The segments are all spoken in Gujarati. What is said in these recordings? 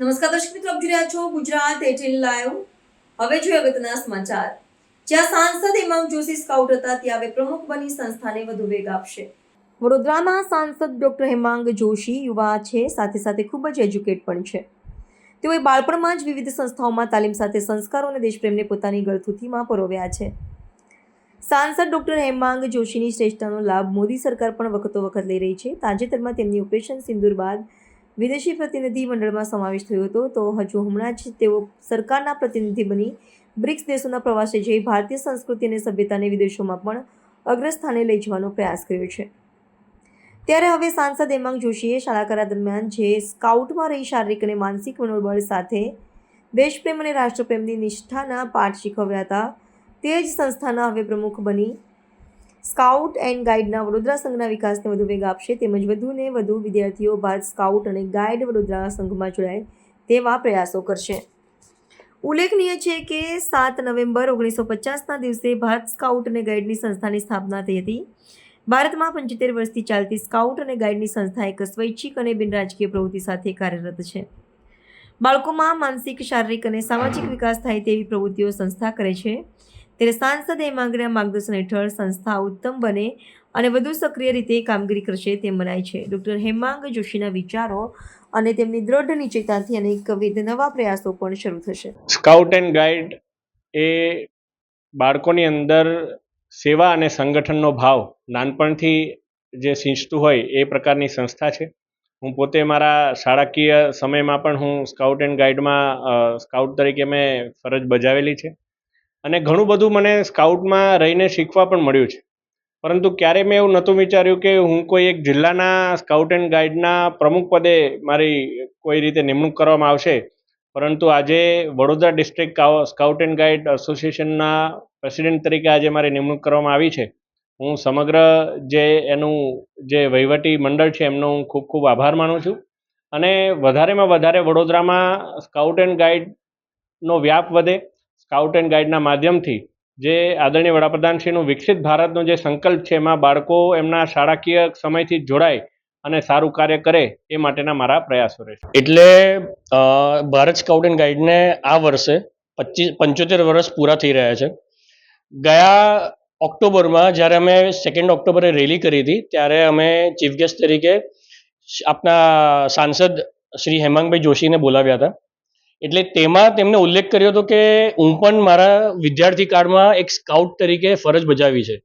નમસ્કાર દર્શક મિત્રો, આપ જોઈ રહ્યા છો ગુજરાત એટીન લાઈવ હવે જોઈએ અગત્યના સમાચાર. જ્યાં સાંસદ હેમાંગ જોશી સ્કાઉટ હતા, ત્યાં હવે પ્રમુખ બની સંસ્થાને વધુ વેગ આપશે. વડોદરાના સાંસદ ડોક્ટર હેમાંગ જોશી યુવા છે, સાથે સાથે ખૂબ જ એજ્યુકેટ પણ છે. તેઓએ બાળપણમાં જ વિવિધ સંસ્થાઓમાં તાલીમ સાથે સંસ્કારો અને દેશપ્રેમને પોતાની ગળથુથીમાં પરોવ્યા છે. સાંસદ ડોક્ટર હેમાંગ જોશીની શ્રેષ્ઠતાનો લાભ મોદી સરકાર પણ વખતો વખત લઈ રહી છે. તાજેતરમાં તેમની ઓપરેશન સિંદૂર બાદ વિદેશી પ્રતિનિધિ મંડળમાં સમાવેશ થયો હતો. તો હજુ હમણાં જ તેઓ સરકારના પ્રતિનિધિ બની બ્રિક્સ દેશોના પ્રવાસે જઈ ભારતીય સંસ્કૃતિ અને સભ્યતાને વિદેશોમાં પણ અગ્રસ્થાને લઈ જવાનો પ્રયાસ કર્યો છે. ત્યારે હવે સાંસદ હેમાંગ જોશીએ શાળાકરા દરમિયાન જે સ્કાઉટમાં રહી શારીરિક અને માનસિક મનોબળ સાથે દેશપ્રેમ અને રાષ્ટ્રપ્રેમની નિષ્ઠાના પાઠ શીખવ્યા હતા. તે જ સંસ્થાના હવે પ્રમુખ બની સ્કાઉટ એન્ડ ગાઈડના વડોદરા સંઘના વિકાસને વધુ વેગ આપશે તેમજ વધુને વધુ વિદ્યાર્થીઓ ભારત સ્કાઉટ અને ગાઈડ વડોદરા સંઘમાં જોડાય તેવા પ્રયાસો કરશે. ઉલ્લેખનીય છે કે સાત નવેમ્બર ઓગણીસો પચાસના દિવસે ભારત સ્કાઉટ અને ગાઈડની સંસ્થાની સ્થાપના થઈ હતી. ભારતમાં પંચોતેર વર્ષથી ચાલતી સ્કાઉટ અને ગાઈડની સંસ્થા એક સ્વૈચ્છિક અને બિનરાજકીય પ્રવૃત્તિ સાથે કાર્યરત છે. બાળકોમાં માનસિક, શારીરિક અને સામાજિક વિકાસ થાય તેવી પ્રવૃત્તિઓ સંસ્થા કરે છે. ત્યારે સાંસદ હેમાંગના માર્ગદર્શન હેઠળ સંસ્થા ઉત્તમ બને અને વધુ સક્રિય રીતે કામગીરી કરશે તેમ મનાય છે. ડૉક્ટર હેમાંગ જોશીના વિચારો અને તેમની દ્રઢ નિશ્ચયતાથી અનેકવિધ નવા પ્રયાસો પણ શરૂ થશે. સ્કાઉટ એન્ડ ગાઈડ એ બાળકોની અંદર સેવા અને સંગઠનનો ભાવ નાનપણથી જે સિંચતું હોય એ પ્રકારની સંસ્થા છે. હું પોતે મારા શાળાકીય સમયમાં પણ હું સ્કાઉટ એન્ડ ગાઈડમાં સ્કાઉટ તરીકે મેં ફરજ બજાવેલી છે. અને ઘણું બધું મને સ્કાઉટમાં રહીને શીખવા પણ મળ્યું છે. પરંતુ ક્યારેય મેં એવું નહોતું વિચાર્યું કે હું કોઈ એક જિલ્લાના સ્કાઉટ એન્ડ ગાઈડના પ્રમુખ પદે મારી કોઈ રીતે નિમણૂક કરવામાં આવશે. પરંતુ આજે Vadodara district scout and guide એસોસિએશનના પ્રેસિડેન્ટ તરીકે આજે મારી નિમણૂક કરવામાં આવી છે. હું સમગ્ર જે એનું જે વહીવટી મંડળ છે એમનો હું ખૂબ ખૂબ આભાર માનું છું. અને વધારેમાં વધારે વડોદરામાં સ્કાઉટ એન્ડ ગાઈડનો વ્યાપ વધે સ્કાઉટ એન્ડ ગાઈડના માધ્યમથી જે આદરણીય વડાપ્રધાનશ્રીનું વિકસિત ભારતનો જે સંકલ્પ છે, એમાં બાળકો એમના શાળાકીય સમયથી જોડાય અને સારું કાર્ય કરે એ માટેના મારા પ્રયાસો રહેશે. એટલે ભારત સ્કાઉટ એન્ડ ગાઈડને આ વર્ષે પચીસ, પંચોતેર વર્ષ પૂરા થઈ રહ્યા છે. ગયા ઓક્ટોબરમાં જ્યારે અમે સેકન્ડ ઓક્ટોબરે રેલી કરી હતી, ત્યારે અમે ચીફ ગેસ્ટ તરીકે આપના સાંસદ શ્રી હેમાંગભાઈ જોશીને બોલાવ્યા હતા. એટલે તેમાં તેમણે ઉલ્લેખ કર્યો હતો કે હું પણ મારા વિદ્યાર્થી કાળમાં એક સ્કાઉટ તરીકે ફરજ બજાવી છે.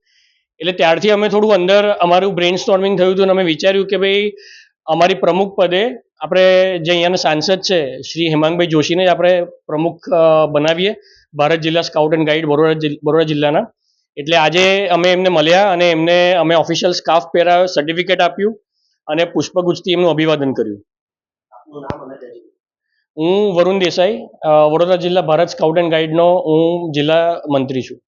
એટલે ત્યારથી અમે થોડું અંદર અમારું બ્રેઇન સ્ટોર્મિંગ થયું હતું અને અમે વિચાર્યું કે ભાઈ, અમારી પ્રમુખ પદે આપણે જે અહીંયાના સાંસદ છે, શ્રી હેમાંગભાઈ જોશીને આપણે પ્રમુખ બનાવીએ, ભારત જિલ્લા scout and guide Baroda Baroda જિલ્લાના. એટલે આજે અમે એમને મળ્યા અને એમને, અમે ઓફિશિયલ સ્કાફ પહેરાવ્યો સર્ટિફિકેટ આપ્યું અને પુષ્પગુચ્છથી એમનું અભિવાદન કર્યું. હું વરુણ દેસાઈ વડોદરા જિલ્લા ભારત સ્કાઉટ એન્ડ ગાઈડનો હું જિલ્લા મંત્રી છું.